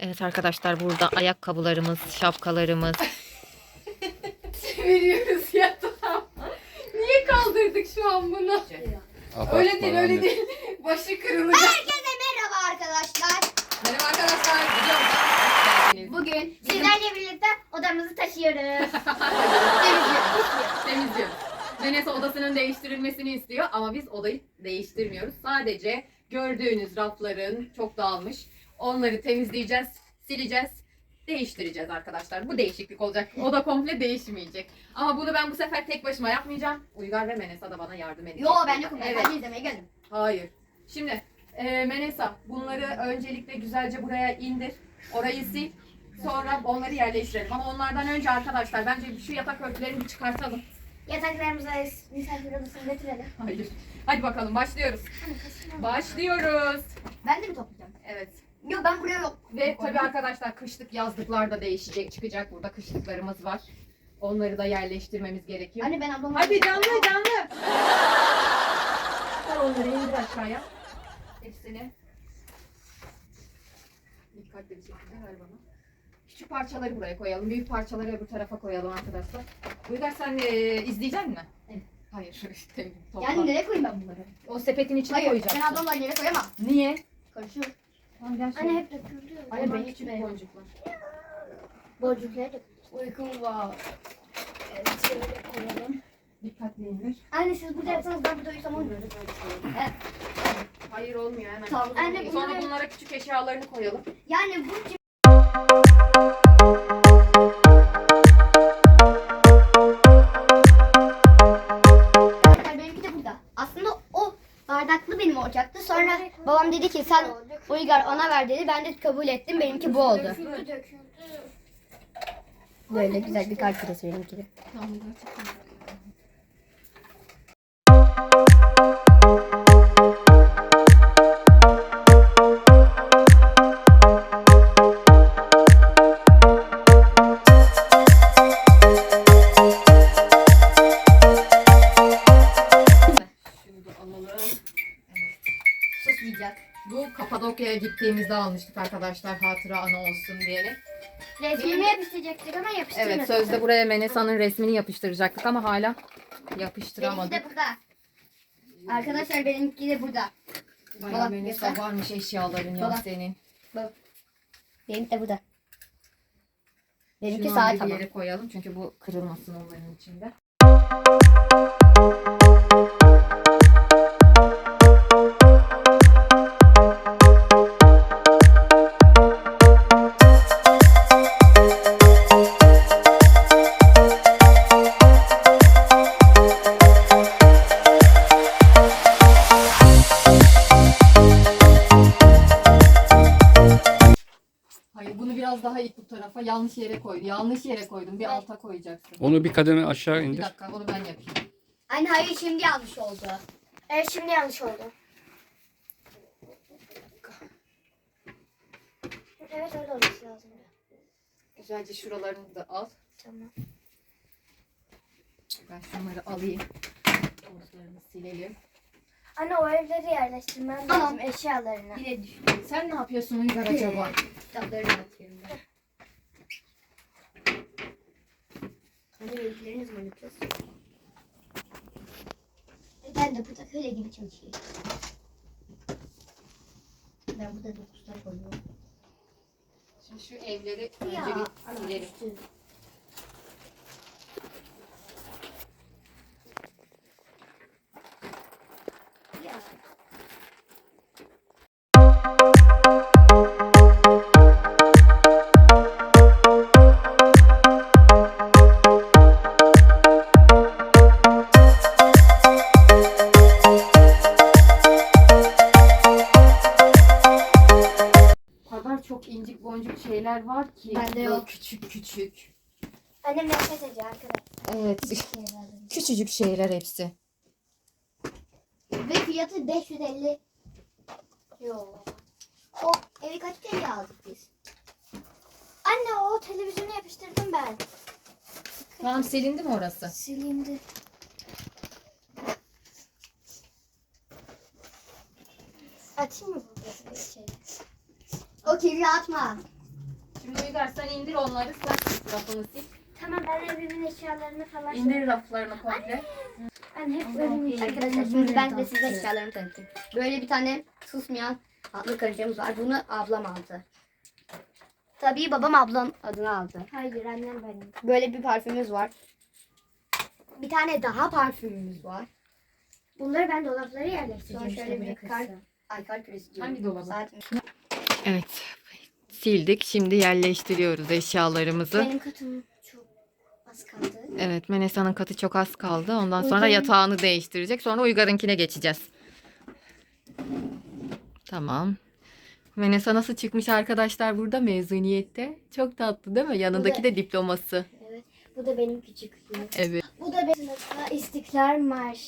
Evet arkadaşlar burada ayakkabılarımız, şapkalarımız. Veriyoruz yatağa. Niye kaldırdık şu an bunu? Öyle değil öyle değil. Başı kırılacak. Herkese merhaba arkadaşlar. Merhaba arkadaşlar. Videomuza hoş geldiniz. Bugün sizlerle birlikte odamızı taşıyoruz. Temizliyoruz. Temizliyoruz. Venesa odasının değiştirilmesini istiyor ama biz odayı değiştirmiyoruz. Sadece gördüğünüz rafların çok dağılmış. Onları temizleyeceğiz, sileceğiz, değiştireceğiz arkadaşlar. Bu değişiklik olacak. Oda komple değişmeyecek. Ama bunu ben bu sefer tek başıma yapmayacağım. Uygar ve Menesa da bana yardım edecek. Yo ben yokum. Evet. Ben izlemeye geldim. Hayır. Şimdi e, Menesa bunları öncelikle güzelce buraya indir. Orayı sil. Sonra onları yerleştirelim. Ama onlardan önce arkadaşlar bence şu yatak örtülerini bir çıkartalım. Yataklarımıza misafir odasını götürelim. Hayır. Hadi bakalım başlıyoruz. Başlıyoruz. Ben de mi toplayacağım? Evet. Yok ben buraya yok. Ve tabii arkadaşlar kışlık yazlıklar da değişecek çıkacak. Burada kışlıklarımız var. Onları da yerleştirmemiz gerekiyor. Anne ben ablamla... Hadi canlı canlı. Sen onları indir aşağıya. Hepsini. Dikkatli bir şekilde ver bana. Küçük parçaları buraya koyalım. Büyük parçaları öbür tarafa koyalım arkadaşlar. Uygar sen e, izleyecek misin? Evet. Hayır. işte. Yani nereye koyayım ben bunları? O sepetin içine Hayır koyacaksın. ben ablamla yere koyamam. Niye? Karışıyor. Anne hep döküldü. Hayır ben küçük boncuklar. Boncukları dök. Uykum var. Evet şöyle koyalım. Dikkatli indir. Anne siz burada yapsanız ben burada uyusam olur. Evet. Hayır olmuyor hemen. Tamam. Anne Sonra bunları... bunlara küçük eşyalarını koyalım. Yani bu benimki de burada. Aslında o bardaklı benim olacaktı. Sonra babam dedi ki sen Uygar ona ver dedi. Ben de kabul ettim. Benimki bu oldu. Böyle güzel bir kalp küresi benimki de. Tamam gerçekten. Kapadokya'ya gittiğimizde almıştık arkadaşlar hatıra anı olsun diye. Resmimi yapıştıracaktık ama yapıştırmadık. Evet sözde buraya Menesa'nın resmini yapıştıracaktık ama hala Benimki yapıştıramadık. de burada. Arkadaşlar benimki de burada. Bayağı Dolap Menesa göster. varmış eşyaların ya Dolap. senin. Benimki de burada. Benimki Şunu saat ayrı bir ama. yere koyalım çünkü bu kırılmasın onların içinde. Yanlış yere koydum. Bir alta koyacaksın. Onu bir kademe aşağı Bir indir. dakika onu ben yapayım. Anne hayır şimdi yanlış oldu. Evet şimdi yanlış oldu. Evet öyle olması lazım. Güzelce şuralarını da al. Tamam. Ben şunları alayım. Tozlarını silelim. Anne o evleri yerleştirmem Tamam. lazım eşyalarını. Yine düştü. Sen ne yapıyorsun Uygar acaba? Kitaplarını atıyorum ben. Anne benimkileriniz mi yapacağız? Ben de burada köle gibi çalışıyorum. Ben burada dokuzlar koyuyorum. Şimdi şu evleri önce bir silelim. Şeyler hepsi. Ve fiyatı 550. Yok. O evi kaç kere aldık biz? Anne o televizyonu yapıştırdım ben. Tamam silindi mi orası? Silindi. Açayım mı burada bir şey? O kirli atma. Şimdi Uygar sen indir onları sen rafını sil. Ben evimin eşyalarını falan İndir raflarını komple. Ben hep evimin Arkadaşlar şimdi ben de size eşyalarımı tanıtayım. Böyle bir tane susmayan adlı karıncamız var. Bunu ablam aldı. Tabii babam ablam adını aldı. Hayır annem benim. Böyle bir parfümümüz var. Bir tane daha parfümümüz var. Bunları ben dolaplara Sonra yerleştireceğim. şöyle bir kar, ay kar küresi diyorum. Hangi dolaba? Evet. Sildik. Şimdi yerleştiriyoruz eşyalarımızı. Benim katım az kaldı. Evet Menesa'nın katı çok az kaldı. Ondan sonra Uygar'ın- yatağını değiştirecek. Sonra Uygar'ınkine geçeceğiz. Tamam. Menesa nasıl çıkmış arkadaşlar burada mezuniyette? Çok tatlı değil mi? Yanındaki de diploması. Evet. Bu da benim küçüklüğüm. Evet. Bu da benim sınıfta İstiklal Marş.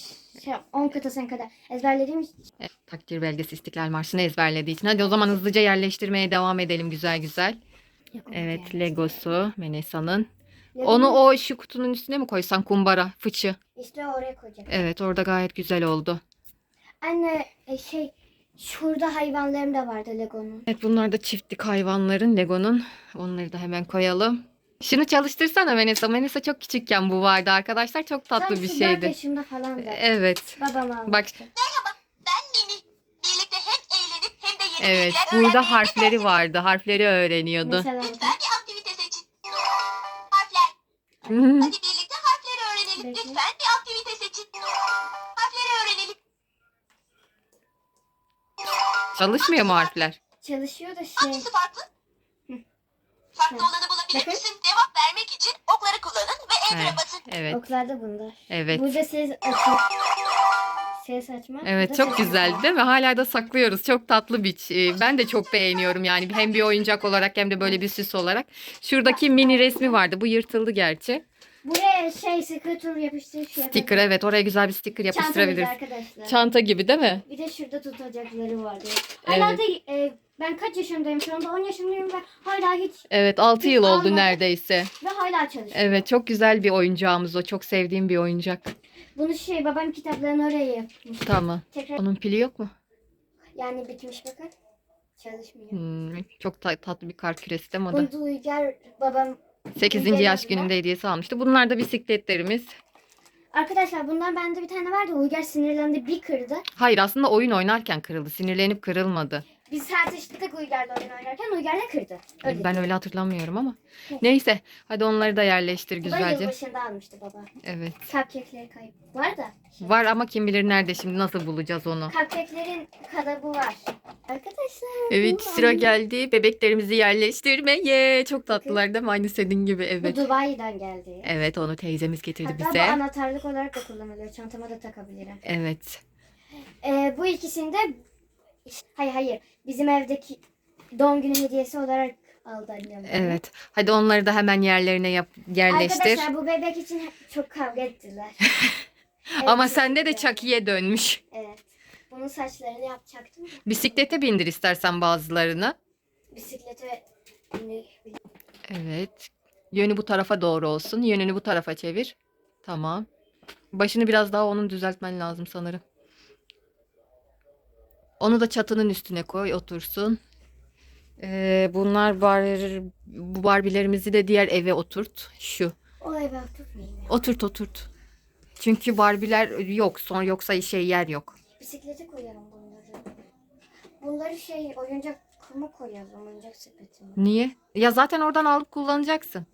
Şey, 10 kıtasına kadar ezberlediğim için Evet, Takdir belgesi İstiklal Marşı'nı ezberlediği için. Hadi o zaman hızlıca yerleştirmeye devam edelim güzel güzel. Evet Legosu Menesa'nın. Onu o şu kutunun üstüne mi koysan kumbara, fıçı? işte oraya koyacağım. Evet orada gayet güzel oldu. Anne e, şey şurada hayvanlarım da vardı Lego'nun. Evet bunlar da çiftlik hayvanların Lego'nun. Onları da hemen koyalım. Şunu çalıştırsana Menesa. Menesa çok küçükken bu vardı arkadaşlar. Çok tatlı Tam bir dört şeydi. yaşımda falan da. Evet. Babam almıştı. Bak Ben Mini. Birlikte hem eğlenip hem de yeni evet bilgiler burada harfleri vardı. Harfleri öğreniyordu. Mesela bir. Hadi birlikte harfleri öğrenelim. Peki. Lütfen bir aktivite seçin. Harfleri öğrenelim. Çalışmıyor mu harfler? çalışıyor da şey. Hangisi farklı? Farklı olanı bulabilir Bakın. misin? Cevap vermek için okları kullanın ve Evet. basın. Evet. Oklarda bunlar. Evet. Burada ses açma. Ses açma. Evet çok ses güzel değil mi? Hala da saklıyoruz. Çok tatlı bir ç- Ben de çok beğeniyorum yani. Hem bir oyuncak olarak hem de böyle bir süs olarak. Şuradaki mini resmi vardı. Bu yırtıldı gerçi. Buraya şey scooter yapıştırıp şey Sticker evet oraya güzel bir sticker yapıştırabiliriz. Çantamız arkadaşlar. Çanta gibi değil mi? Bir de şurada tutacakları vardı. Hala da e, ben kaç yaşındayım şu anda 10 yaşındayım ve hala hiç Evet 6 yıl oldu Almadım. neredeyse. ve hala çalışıyorum. Evet çok güzel bir oyuncağımız o. Çok sevdiğim bir oyuncak. Bunu şey babam kitaplarını oraya yapmış. Tamam. Tekrar Onun pili yok mu? yani bitmiş bakın. Çalışmıyor. Hmm, çok ta- tatlı bir kar küresi değil mi o da? Bunu da Uygar babam 8. Uygar yaş gününde hediyesi almıştı. Bunlar da bisikletlerimiz. Arkadaşlar bundan bende bir tane vardı. Uygar sinirlendi bir kırdı. Hayır aslında oyun oynarken kırıldı. Sinirlenip kırılmadı. Biz tartıştık Uygar'la oyun oynarken Uygar da kırdı. Öyle. Ben öyle hatırlamıyorum ama. Neyse hadi onları da yerleştir Bu da güzelce. yılbaşında almıştı baba. Evet. Cupcake'leri kayıp. Var da. Var ama kim bilir nerede şimdi nasıl bulacağız onu. Cupcake'lerin kalıbı var. Arkadaşlar. Evet bu sıra geldi bebeklerimizi yerleştirmeye. Çok tatlılar değil mi? Aynı senin gibi Bu evet. Dubai'den geldi. Evet onu teyzemiz getirdi Hatta bu bize. anahtarlık olarak da kullanılıyor. Çantama da takabilirim. Evet. Ee, bu ikisini de hayır hayır bizim evdeki doğum günü hediyesi olarak aldı annem. Evet. Hadi onları da hemen yerlerine yap yerleştir. Arkadaşlar bu bebek için çok kavga ettiler. Ama sende de. Chucky'ye dönmüş. Evet. Bunun saçlarını yapacaktım. Bisiklete bindir istersen bazılarını. Bisiklete binip Evet. Yönü bu tarafa doğru olsun. Yönünü bu tarafa çevir. Tamam. Başını biraz daha onun düzeltmen lazım sanırım. Onu da çatının üstüne koy otursun. Ee, bunlar bar, bu barbilerimizi de diğer eve oturt. Şu. o eve oturtmayayım. ya. Oturt oturt. Çünkü barbiler yok. Son yoksa şey yer yok. Bisiklete koyarım bunları. Bunları şey oyuncak kumu koyalım oyuncak sepetine. Niye? Ya zaten oradan alıp kullanacaksın.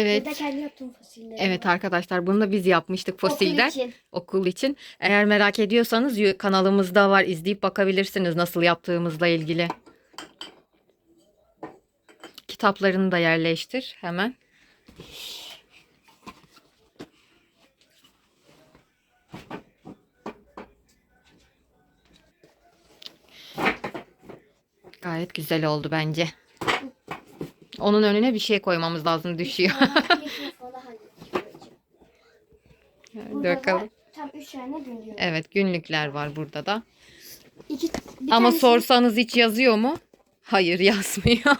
Evet. Bir de kendi yaptığım fosilleri. Evet arkadaşlar bunu da biz yapmıştık fosilden Okul için. okul için. Eğer merak ediyorsanız kanalımızda var izleyip bakabilirsiniz nasıl yaptığımızla ilgili. Kitaplarını da yerleştir hemen. Gayet güzel oldu bence. Onun önüne bir şey koymamız lazım düşüyor. Halledeceğim. Hadi Burada bakalım. da tam üç tane günlüğüm. Evet günlükler var burada da. İki, bir Ama tanesi- sorsanız hiç yazıyor mu? Hayır yazmıyor.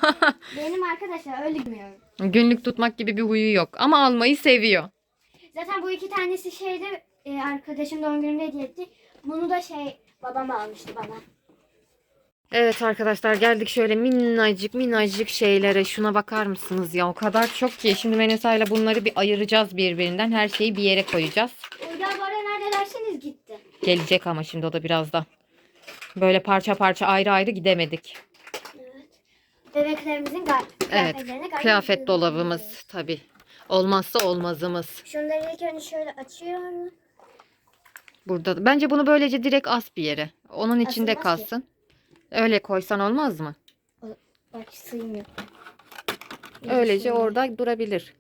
Benim arkadaşlar öyle bilmiyorum. Günlük tutmak gibi bir huyu yok ama almayı seviyor. Zaten bu iki tanesi şeyde e, arkadaşım doğum gününde hediye etti. Bunu da şey babam almıştı bana. Evet arkadaşlar geldik şöyle minnacık minnacık şeylere. Şuna bakar mısınız ya? O kadar çok ki. Şimdi Menesa ile bunları bir ayıracağız birbirinden. Her şeyi bir yere koyacağız. Uygar bu arada nerede derseniz gitti. Gelecek ama şimdi o da birazdan. Böyle parça parça ayrı ayrı gidemedik. Evet. Bebeklerimizin gal- Evet. kıyafetlerine Kıyafet dolabımız tabii. Olmazsa olmazımız. Şunları ilk önce şöyle açıyorum. Burada da- bence bunu böylece direkt as bir yere. Onun içinde Asılmaz ki. kalsın. Öyle koysan olmaz mı? Bak sığmıyor. Öylece Sığmıyor. orada durabilir.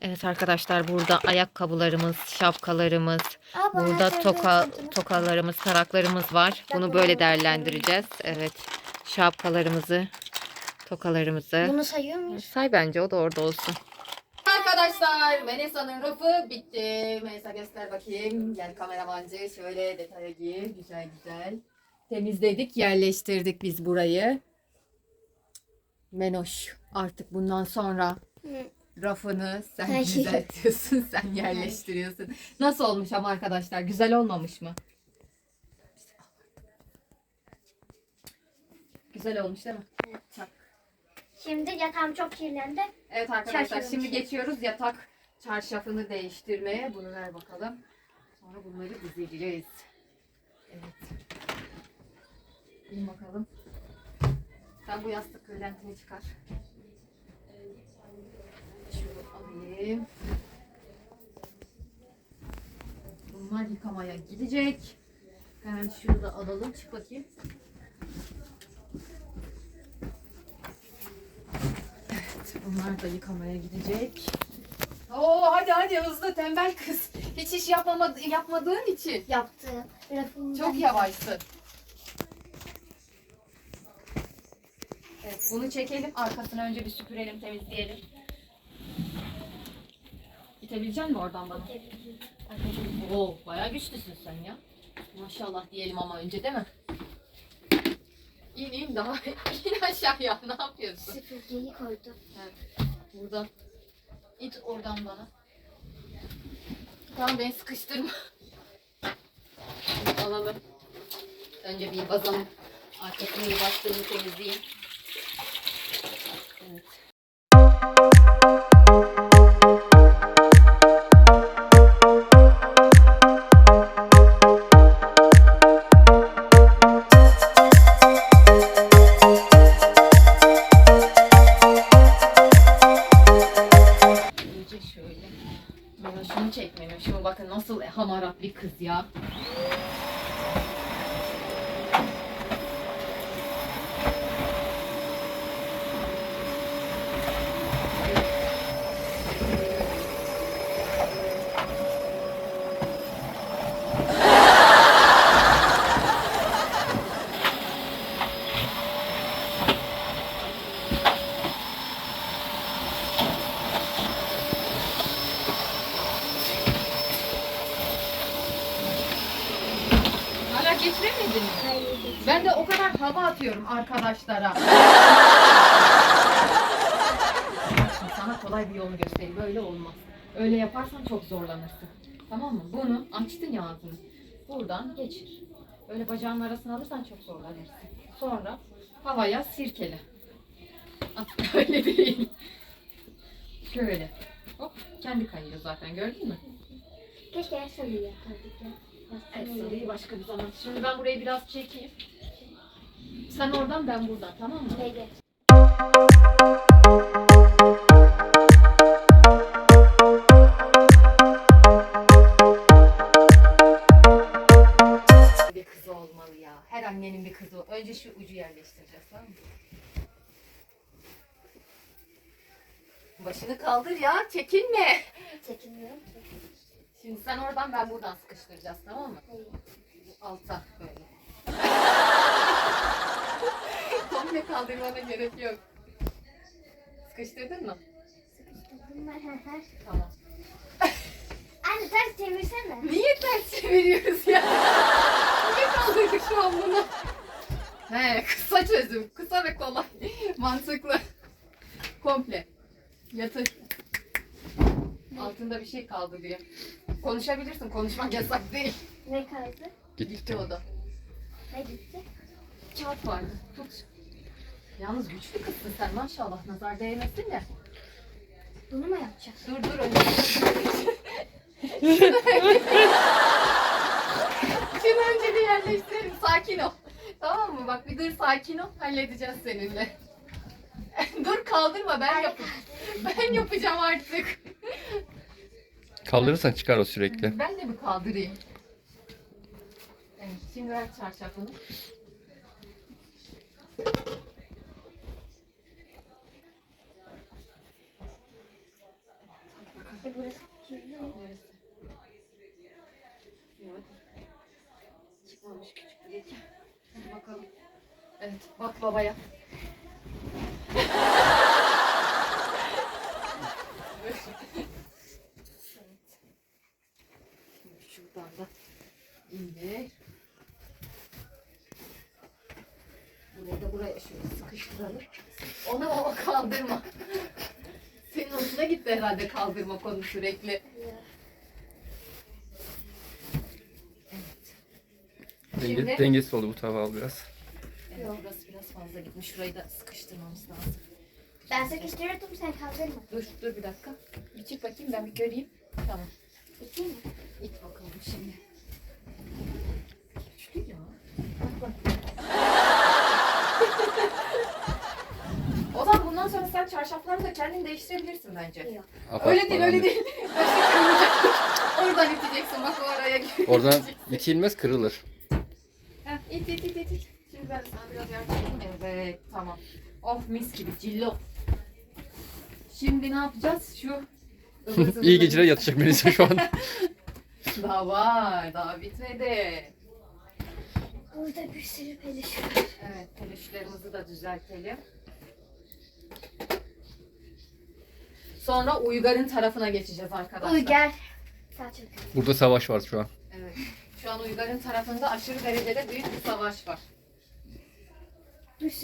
Evet arkadaşlar burada ayakkabılarımız, şapkalarımız, Aa, bu burada toka tokalarımız, taraklarımız var. Bunu böyle değerlendireceğiz. Evet. Şapkalarımızı, tokalarımızı. Bunu sayıyor muyuz? Say bence o da orada olsun. Arkadaşlar Menesa'nın rafı bitti. Menesa göster bakayım. Gel kameramancı şöyle detaya gir. Güzel güzel. Temizledik, yerleştirdik biz burayı. Menoş artık bundan sonra rafını sen Hayır. düzeltiyorsun, sen yerleştiriyorsun. Nasıl olmuş ama arkadaşlar? Güzel olmamış mı? Güzel olmuş değil mi? Çak. Şimdi yatağım çok kirlendi. Evet arkadaşlar Çarşafını şimdi şey- geçiyoruz yatak çarşafını değiştirmeye. Bunu ver bakalım. Sonra bunları dizeceğiz. Evet. İn bakalım. Sen bu yastık kırlentini çıkar. Şunu alayım. Bunlar yıkamaya gidecek. Hemen şunu da alalım. Çık bakayım. Bunlar da yıkamaya gidecek. Oo hadi hadi hızlı tembel kız. Hiç iş yapmama, yapmadığın için. Yaptı. Çok yavaşsın. Bunu çekelim. Arkasını önce bir süpürelim, temizleyelim. İtebilecek misin oradan bana? Oo bayağı güçlüsün sen ya. Maşallah diyelim ama önce değil mi? İn in daha in aşağıya ne yapıyorsun? Süpürgeyi koydu. Buradan. İt oradan bana. Tamam beni sıkıştırma. Şimdi alalım. Önce bir bazalım. Arkasını bir bastığını temizleyeyim. Evet. Şöyle. Bana şunu çekmemiş. Şunu bakın nasıl hamarat bir kız ya. Hala geçiremedin mi? Ben de o kadar hava atıyorum arkadaşlara. Şimdi sana kolay bir yolu göstereyim. Böyle olmaz. Öyle yaparsan çok zorlanırsın. Tamam mı? Bunu açtın ya ağzını. Buradan geçir. Böyle bacağın arasına alırsan çok zorlanırsın. Sonra havaya sirkele. Öyle değil. Şöyle. Hop kendi kayıyor zaten gördün mü? Keşke el sarıyı yapardık sarıyı başka bir zaman. Şimdi ben burayı biraz çekeyim. Sen oradan ben buradan tamam mı? Peki. Bir kızı olmalı ya. Her annenin bir kızı. Önce şu ucu yerleştireceğiz tamam mı? Başını kaldır ya. Çekinme. Şimdi sen oradan ben buradan sıkıştıracağız tamam mı? Alta böyle. Komple kaldırmana gerek yok. Sıkıştırdın mı? Sıkıştırdım ben. Hı hı. Tamam. Anne ters çevirsene. Niye ters çeviriyoruz ya? Niye kaldırdık şu an bunu? He, kısa çözüm. Kısa ve kolay. Mantıklı. Komple. Yatır. Altında bir şey kaldı diye. Konuşabilirsin. Konuşmak yasak değil. Ne kaydı? Gitti o da. Ne gitti? Kağıt vardı. Tut. Yalnız güçlü kızsın sen maşallah. Nazar değmesin de. Bunu mu yapacağız? Dur dur önce. Şunu önce bir yerleştirelim. Sakin ol. Tamam mı? Bak bir dur sakin ol. Halledeceğiz seninle. dur kaldırma ben yapayım. Ben yapacağım artık. Kaldırırsan çıkar o sürekli. Ben de mi kaldırayım? Evet, şimdi ver çarşafını. Çıkmamış küçük bir bakalım. Evet, bak babaya. Şimdi Şuradan da indir. Burayı da buraya şöyle sıkıştıralım. Onu o kaldırma. Senin gitti herhalde kaldırma konu sürekli. Denge, Şimdi- dengesiz oldu bu tava al biraz. Evet, burası biraz fazla gitmiş. Şurayı da sıkıştırmamız lazım. Ben sıkıştırıyordum sen kaldırma. Dur, dur bir dakika. Bir çık bakayım ben bir göreyim. Tamam. Bitti mi? İt bakalım şimdi. Güçlü ya. o zaman bundan sonra sen çarşaflarını da kendin değiştirebilirsin bence. Yok. Öyle değil, öyle değil. Oradan iteceksin bak o araya girecek. Oradan itilmez kırılır. Heh, it it it it it. Şimdi ben sana biraz yardım edeyim. Evet tamam. Of mis gibi cillo. Şimdi ne yapacağız? Şu İyi geceler yatacak Melisa şu an. Daha var. Daha bitmedi. Burada bir sürü peliş var. Evet peluşlarımızı da düzeltelim. Sonra Uygar'ın tarafına geçeceğiz arkadaşlar. Uygar. Burada savaş var şu an. Evet. Şu an Uygar'ın tarafında aşırı derecede büyük bir savaş var. Peliş.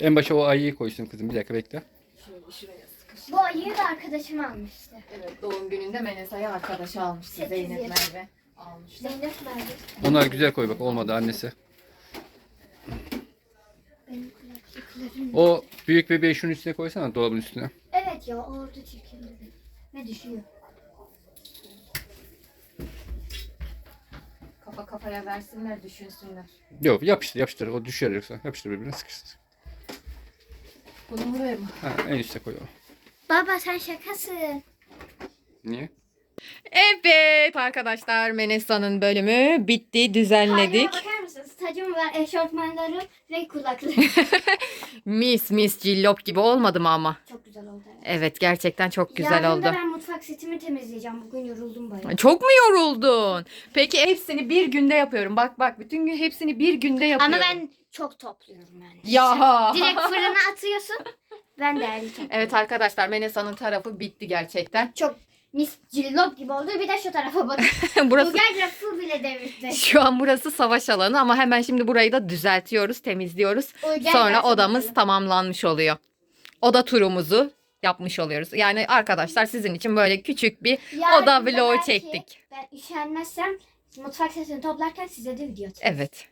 En başa o ayıyı koysun kızım. Bir dakika bekle. Şöyle şuraya sıkış. Bu ayıyı da arkadaşım almıştı. Evet doğum gününde Menesa'yı arkadaşı almıştı. Sekiz Zeynep yaş. Merve almıştı. Zeynep nerede? Onlar güzel koy bak olmadı annesi. Benim O büyük bebeği şunun üstüne koysana dolabın üstüne. Evet ya orada çirkin. Ne düşüyor? Kafa kafaya versinler düşünsünler. Yok yapıştır yapıştır o düşer yoksa. Yapıştır birbirine sıkıştır. Bunu buraya mı? Ha, en üste koy o. Baba sen şakasın. Niye? Evet arkadaşlar Menesa'nın bölümü bitti düzenledik. Mısınız? Tacım var, eşofmanlarım ve kulaklık. Mis mis cillop gibi olmadı mı ama? Çok güzel oldu. evet. Evet gerçekten çok güzel Yarın oldu. ben mutfak setimi temizleyeceğim. Bugün yoruldum bayağı. Çok mu yoruldun? Peki hepsini bir günde yapıyorum. Bak bak bütün gün hepsini bir günde yapıyorum. Ama ben çok topluyorum yani. Ya. Direkt fırına atıyorsun. Ben de topluyorum. Evet arkadaşlar Menesa'nın tarafı bitti gerçekten. Çok mis cillop gibi oldu. Bir de şu tarafa bak. burası rafı bile devirdi. şu an burası savaş alanı ama hemen şimdi burayı da düzeltiyoruz, temizliyoruz. Uygar Sonra odamız bakalım. tamamlanmış oluyor. Oda turumuzu yapmış oluyoruz. Yani arkadaşlar sizin için böyle küçük bir Yarın oda da vlogu çektik. Ben üşenmezsem mutfak setini toplarken size de video çekeceğim. Evet.